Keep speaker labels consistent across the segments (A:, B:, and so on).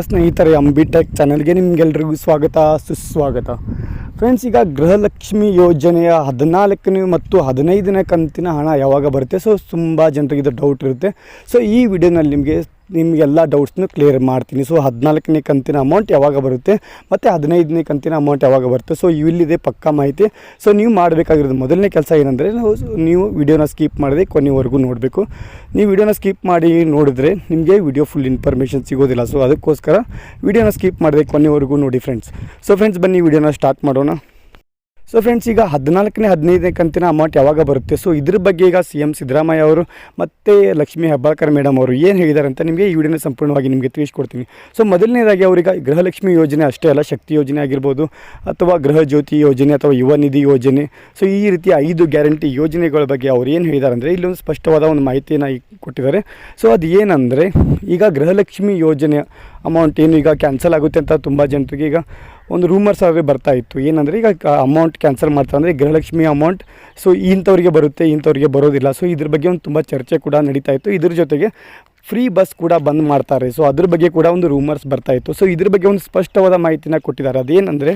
A: ಸ್ನೇಹಿತರೆ, ಅಂಬಿಟೆಕ್ ಚಾನಲ್ಗೆ ನಿಮಗೆಲ್ರಿಗೂ ಸ್ವಾಗತ, ಸುಸ್ವಾಗತ. ಫ್ರೆಂಡ್ಸ್ ಈಗ ಗೃಹಲಕ್ಷ್ಮಿ ಯೋಜನೆಯ ಹದಿನಾಲ್ಕನೇ ಮತ್ತು ಹದಿನೈದನೇ ಕಂತಿನ ಹಣ ಯಾವಾಗ ಬರುತ್ತೆ? ಸೊ ತುಂಬ ಜನರಿಗೆ ಇದು ಡೌಟ್ ಇರುತ್ತೆ. ಸೊ ಈ ವಿಡಿಯೋನಲ್ಲಿ ನಿಮಗೆ ನಿಮಗೆಲ್ಲ ಡೌಟ್ಸ್ನು ಕ್ಲಿಯರ್ ಮಾಡ್ತೀನಿ. ಸೊ ಹದಿನಾಲ್ಕನೇ ಕಂತಿನ ಅಮೌಂಟ್ ಯಾವಾಗ ಬರುತ್ತೆ? ಮತ್ತು ಹದಿನೈದನೇ ಕಂತಿನ ಅಮೌಂಟ್ ಯಾವಾಗ ಬರುತ್ತೆ? ಸೊ ಇಲ್ಲಿದೆ ಪಕ್ಕಾ ಮಾಹಿತಿ. ಸೊ ನೀವು ಮಾಡಬೇಕಾಗಿರೋದು ಮೊದಲನೇ ಕೆಲಸ ಏನಂದರೆ, ನಾವು ನೀವು ವಿಡಿಯೋನ ಸ್ಕಿಪ್ ಮಾಡಿದೆ ಕೊನೆವರೆಗೂ ನೋಡಬೇಕು. ನೀವು ವಿಡಿಯೋನ ಸ್ಕಿಪ್ ಮಾಡಿ ನೋಡಿದ್ರೆ ನಿಮಗೆ ವಿಡಿಯೋ ಫುಲ್ ಇನ್ಫಾರ್ಮೇಷನ್ ಸಿಗೋದಿಲ್ಲ. ಸೊ ಅದಕ್ಕೋಸ್ಕರ ವಿಡಿಯೋನ ಸ್ಕಿಪ್ ಮಾಡಿದೆ ಕೊನೆವರೆಗೂ ನೋಡಿ ಫ್ರೆಂಡ್ಸ್ ಸೊ ಫ್ರೆಂಡ್ಸ್ ಬನ್ನಿ ವಿಡಿಯೋನ ಸ್ಟಾರ್ಟ್ ಮಾಡೋಣ. ಸೊ ಫ್ರೆಂಡ್ಸ್ ಈಗ ಹದಿನಾಲ್ಕನೇ, ಹದಿನೈದನೇ ಕಂತಿನ ಅಮೌಂಟ್ ಯಾವಾಗ ಬರುತ್ತೆ? ಸೊ ಇದ್ರ ಬಗ್ಗೆ ಈಗ ಸಿ ಎಂ ಸಿದ್ದರಾಮಯ್ಯ ಅವರು ಮತ್ತು ಲಕ್ಷ್ಮೀ ಹೆಬ್ಬಾಳ್ಕರ್ ಮೇಡಮ್ ಅವರು ಏನು ಹೇಳಿದ್ದಾರೆ ಅಂತ ನಿಮಗೆ ಈ ವಿಡಿಯೋನ ಸಂಪೂರ್ಣವಾಗಿ ನಿಮಗೆ ತಿಳಿಸ್ಕೊಡ್ತೀನಿ. ಸೊ ಮೊದಲನೇದಾಗಿ ಅವರಿಗೆ ಗೃಹಲಕ್ಷ್ಮಿ ಯೋಜನೆ ಅಷ್ಟೇ ಅಲ್ಲ, ಶಕ್ತಿ ಯೋಜನೆ ಆಗಿರ್ಬೋದು, ಅಥವಾ ಗೃಹ ಜ್ಯೋತಿ ಯೋಜನೆ, ಅಥವಾ ಯುವ ನಿಧಿ ಯೋಜನೆ. ಸೊ ಈ ರೀತಿಯ ಐದು ಗ್ಯಾರಂಟಿ ಯೋಜನೆಗಳ ಬಗ್ಗೆ ಅವ್ರು ಏನು ಹೇಳಿದ್ದಾರೆ ಅಂದರೆ ಇಲ್ಲೊಂದು ಸ್ಪಷ್ಟವಾದ ಒಂದು ಮಾಹಿತಿಯನ್ನು ಕೊಟ್ಟಿದ್ದಾರೆ. ಸೊ ಅದು ಏನಂದರೆ, ಈಗ ಗೃಹಲಕ್ಷ್ಮಿ ಯೋಜನೆ ಅಮೌಂಟ್ ಏನು ಈಗ ಕ್ಯಾನ್ಸಲ್ ಆಗುತ್ತೆ ಅಂತ ತುಂಬ ಜನರಿಗೆ ಈಗ ಒಂದು ರೂಮರ್ಸ್ ಆದರೆ ಬರ್ತಾ ಇತ್ತು. ಏನಂದರೆ ಈಗ ಅಮೌಂಟ್ ಕ್ಯಾನ್ಸಲ್ ಮಾಡ್ತಾರೆ. ಅಂದರೆ ಗೃಹಲಕ್ಷ್ಮಿ ಅಮೌಂಟ್ ಸೊ ಇಂಥವ್ರಿಗೆ ಬರುತ್ತೆ, ಇಂಥವ್ರಿಗೆ ಬರೋದಿಲ್ಲ. ಸೊ ಇದ್ರ ಬಗ್ಗೆ ಒಂದು ತುಂಬ ಚರ್ಚೆ ಕೂಡ ನಡೀತಾ ಇತ್ತು. ಇದ್ರ ಜೊತೆಗೆ ಫ್ರೀ ಬಸ್ ಕೂಡ ಬಂದ್ ಮಾಡ್ತಾರೆ. ಸೊ ಅದ್ರ ಬಗ್ಗೆ ಕೂಡ ಒಂದು ರೂಮರ್ಸ್ ಬರ್ತಾ ಇತ್ತು. ಸೊ ಇದ್ರ ಬಗ್ಗೆ ಒಂದು ಸ್ಪಷ್ಟವಾದ ಮಾಹಿತಿನ ಕೊಟ್ಟಿದ್ದಾರೆ. ಅದೇನೆಂದರೆ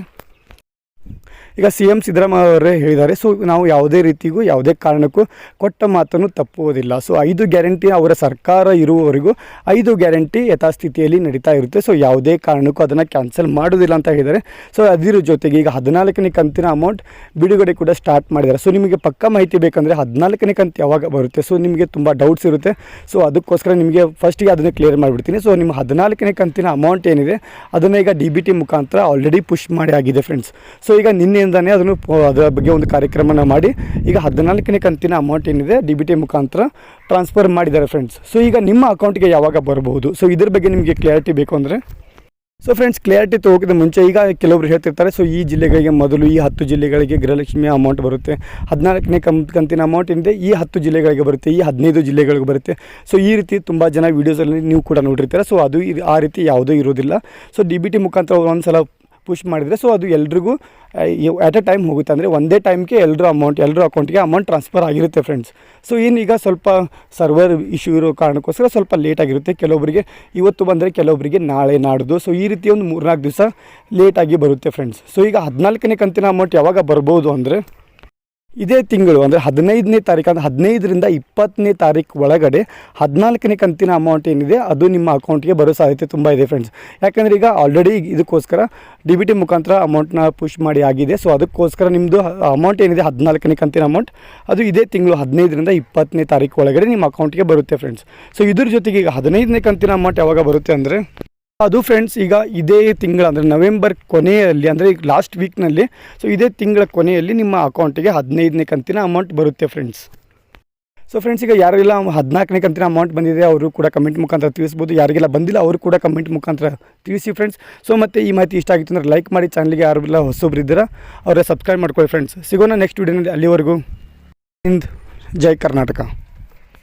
A: ಈಗ ಸಿ ಎಂ ಸಿದ್ದರಾಮಯ್ಯ ಅವರೇ ಹೇಳಿದ್ದಾರೆ. ಸೊ ನಾವು ಯಾವುದೇ ರೀತಿಗೂ, ಯಾವುದೇ ಕಾರಣಕ್ಕೂ ಕೊಟ್ಟ ಮಾತನ್ನು ತಪ್ಪುವುದಿಲ್ಲ. ಸೊ ಐದು ಗ್ಯಾರಂಟಿ ಅವರ ಸರ್ಕಾರ ಇರುವವರೆಗೂ ಐದು ಗ್ಯಾರಂಟಿ ಯಥಾಸ್ಥಿತಿಯಲ್ಲಿ ನಡೀತಾ ಇರುತ್ತೆ. ಸೊ ಯಾವುದೇ ಕಾರಣಕ್ಕೂ ಅದನ್ನು ಕ್ಯಾನ್ಸಲ್ ಮಾಡೋದಿಲ್ಲ ಅಂತ ಹೇಳಿದ್ದಾರೆ. ಸೊ ಅದರ ಜೊತೆಗೆ ಈಗ ಹದಿನಾಲ್ಕನೇ ಕಂತಿನ ಅಮೌಂಟ್ ಬಿಡುಗಡೆ ಕೂಡ ಸ್ಟಾರ್ಟ್ ಮಾಡಿದ್ದಾರೆ. ಸೊ ನಿಮಗೆ ಪಕ್ಕ ಮಾಹಿತಿ ಬೇಕಂದರೆ ಹದಿನಾಲ್ಕನೇ ಕಂತು ಯಾವಾಗ ಬರುತ್ತೆ? ಸೊ ನಿಮಗೆ ತುಂಬ ಡೌಟ್ಸ್ ಇರುತ್ತೆ. ಸೊ ಅದಕ್ಕೋಸ್ಕರ ನಿಮಗೆ ಫಸ್ಟಿಗೆ ಅದನ್ನು ಕ್ಲಿಯರ್ ಮಾಡಿಬಿಡ್ತೀನಿ. ಸೊ ನಿಮ್ಮ ಹದಿನಾಲ್ಕನೇ ಕಂತಿನ ಅಮೌಂಟ್ ಏನಿದೆ, ಅದನ್ನು ಈಗ ಡಿ ಬಿ ಟಿ ಮುಖಾಂತರ ಆಲ್ರೆಡಿ ಪುಷ್ ಮಾಡಿ ಆಗಿದೆ ಫ್ರೆಂಡ್ಸ್ ಸೊ ಈಗ ನಿನ್ನೆಯಿಂದನೇ ಅದನ್ನು ಅದರ ಬಗ್ಗೆ ಒಂದು ಕಾರ್ಯಕ್ರಮನ ಮಾಡಿ ಈಗ ಹದಿನಾಲ್ಕನೇ ಕಂತಿನ ಅಮೌಂಟ್ ಏನಿದೆ ಡಿ ಬಿ ಟಿ ಮುಖಾಂತರ ಟ್ರಾನ್ಸ್ಫರ್ ಮಾಡಿದ್ದಾರೆ ಫ್ರೆಂಡ್ಸ್ ಸೊ ಈಗ ನಿಮ್ಮ ಅಕೌಂಟ್ಗೆ ಯಾವಾಗ ಬರಬಹುದು ಸೊ ಇದ್ರ ಬಗ್ಗೆ ನಿಮಗೆ ಕ್ಲಿಯಾರಿಟಿ ಬೇಕು ಅಂದರೆ? ಸೊ ಫ್ರೆಂಡ್ಸ್ ಕ್ಲಿಯಾರಿಟಿ ತೊಗೋಕಿದ ಮುಂಚೆ ಈಗ ಕೆಲವರು ಹೇಳ್ತಿರ್ತಾರೆ ಸೊ ಈ ಜಿಲ್ಲೆಗಳಿಗೆ ಮೊದಲು ಈ ಹತ್ತು ಜಿಲ್ಲೆಗಳಿಗೆ ಗೃಹಲಕ್ಷ್ಮಿ ಅಮೌಂಟ್ ಬರುತ್ತೆ. ಹದಿನಾಲ್ಕನೇ ಕಂ ಕಂತಿನ ಅಮೌಂಟ್ ಏನಿದೆ, ಈ ಹತ್ತು ಜಿಲ್ಲೆಗಳಿಗೆ ಬರುತ್ತೆ, ಈ ಹದಿನೈದು ಜಿಲ್ಲೆಗಳಿಗೆ ಬರುತ್ತೆ. ಸೊ ಈ ರೀತಿ ತುಂಬ ಜನ ವೀಡಿಯೋಸಲ್ಲಿ ನೀವು ಕೂಡ ನೋಡಿರ್ತೀರ. ಸೊ ಅದು ಆ ರೀತಿ ಯಾವುದೂ ಇರೋದಿಲ್ಲ. ಸೊ ಡಿ ಬಿ ಟಿ ಮುಖಾಂತರ ಒಂದು ಸಲ ಪುಷ್ ಮಾಡಿದರೆ ಸೊ ಅದು ಎಲ್ರಿಗೂ ಆ್ಯಟ್ ಎ ಟೈಮ್ ಹೋಗುತ್ತೆ. ಅಂದರೆ ಒಂದೇ ಟೈಮ್ಗೆ ಎಲ್ಲರೂ ಅಮೌಂಟ್ ಎಲ್ಲರೂ ಅಕೌಂಟ್ಗೆ ಅಮೌಂಟ್ ಟ್ರಾನ್ಸ್ಫರ್ ಆಗಿರುತ್ತೆ ಫ್ರೆಂಡ್ಸ್ ಸೊ ಏನೀಗ ಸ್ವಲ್ಪ ಸರ್ವರ್ ಇಶ್ಯೂ ಇರೋ ಕಾರಣಕ್ಕೋಸ್ಕರ ಸ್ವಲ್ಪ ಲೇಟ್ ಆಗಿರುತ್ತೆ. ಕೆಲವೊಬ್ಬರಿಗೆ ಇವತ್ತು ಬಂದರೆ ಕೆಲವೊಬ್ಬರಿಗೆ ನಾಳೆ ನಾಡ್ದು. ಸೊ ಈ ರೀತಿ ಒಂದು ಮೂರ್ನಾಲ್ಕು ದಿವಸ ಲೇಟಾಗಿ ಬರುತ್ತೆ ಫ್ರೆಂಡ್ಸ್ ಸೊ ಈಗ ಹದಿನಾಲ್ಕನೇ ಕಂತಿನ ಅಮೌಂಟ್ ಯಾವಾಗ ಬರ್ಬೋದು ಅಂದರೆ ಇದೇ ತಿಂಗಳು, ಅಂದರೆ ಹದಿನೈದನೇ ತಾರೀಕು ಅಂದರೆ ಹದಿನೈದರಿಂದ ಇಪ್ಪತ್ತನೇ ತಾರೀಕು ಒಳಗಡೆ ಹದಿನಾಲ್ಕನೇ ಕಂತಿನ ಅಮೌಂಟ್ ಏನಿದೆ, ಅದು ನಿಮ್ಮ ಅಕೌಂಟ್ಗೆ ಬರೋ ಸಾಧ್ಯತೆ ತುಂಬ ಇದೆ ಫ್ರೆಂಡ್ಸ್ ಯಾಕಂದರೆ ಈಗ ಆಲ್ರೆಡಿ ಇದಕ್ಕೋಸ್ಕರ ಡಿ ಬಿ ಟಿ ಮುಖಾಂತರ ಅಮೌಂಟ್ನ ಪುಷ್ ಮಾಡಿ ಆಗಿದೆ. ಸೊ ಅದಕ್ಕೋಸ್ಕರ ನಿಮ್ಮದು ಅಮೌಂಟ್ ಏನಿದೆ, ಹದಿನಾಲ್ಕನೇ ಕಂತಿನ ಅಮೌಂಟ್ ಅದು ಇದೇ ತಿಂಗಳು ಹದಿನೈದರಿಂದ ಇಪ್ಪತ್ತನೇ ತಾರೀಕು ಒಳಗಡೆ ನಿಮ್ಮ ಅಕೌಂಟ್ಗೆ ಬರುತ್ತೆ ಫ್ರೆಂಡ್ಸ್ ಸೊ ಇದ್ರ ಜೊತೆಗೆ ಈಗ ಹದಿನೈದನೇ ಕಂತಿನ ಅಮೌಂಟ್ ಯಾವಾಗ ಬರುತ್ತೆ ಅಂದರೆ ಅದು ಫ್ರೆಂಡ್ಸ್ ಈಗ ಇದೇ ತಿಂಗಳ, ಅಂದರೆ ನವೆಂಬರ್ ಕೊನೆಯಲ್ಲಿ, ಅಂದರೆ ಈಗ ಲಾಸ್ಟ್ ವೀಕ್ನಲ್ಲಿ ಸೊ ಇದೇ ತಿಂಗಳ ಕೊನೆಯಲ್ಲಿ ನಿಮ್ಮ ಅಕೌಂಟಿಗೆ ಹದಿನೈದನೇ ಕಂತಿನ ಅಮೌಂಟ್ ಬರುತ್ತೆ ಫ್ರೆಂಡ್ಸ್ ಸೊ ಫ್ರೆಂಡ್ಸ್ ಈಗ ಯಾರಿಗೆಲ್ಲ ಹದಿನಾಲ್ಕನೇ ಕಂತಿನ ಅಮೌಂಟ್ ಬಂದಿದೆ, ಅವರು ಕೂಡ ಕಮೆಂಟ್ ಮುಖಾಂತರ ತಿಳಿಸ್ಬೋದು. ಯಾರಿಗೆಲ್ಲ ಬಂದಿಲ್ಲ, ಅವರು ಕೂಡ ಕಮೆಂಟ್ ಮುಖಾಂತರ ತಿಳಿಸಿ ಫ್ರೆಂಡ್ಸ್ ಸೊ ಮತ್ತು ಈ ಮಾಹಿತಿ ಇಷ್ಟ ಆಗಿತ್ತು ಅಂದರೆ ಲೈಕ್ ಮಾಡಿ ಚಾನಲ್ಗೆ ಯಾರೆಲ್ಲ ಹೊಸೊಬ್ರು ಇದ್ದೀರಾ, ಅವರೇ ಸಬ್ಸ್ಕ್ರೈಬ್ ಮಾಡ್ಕೊಳ್ಳಿ ಫ್ರೆಂಡ್ಸ್ ಸಿಗೋಣ ನೆಕ್ಸ್ಟ್ ವೀಡಿಯೋನಲ್ಲಿ ಅಲ್ಲಿವರೆಗೂ. ಹಿಂದ್, ಜೈ ಕರ್ನಾಟಕ.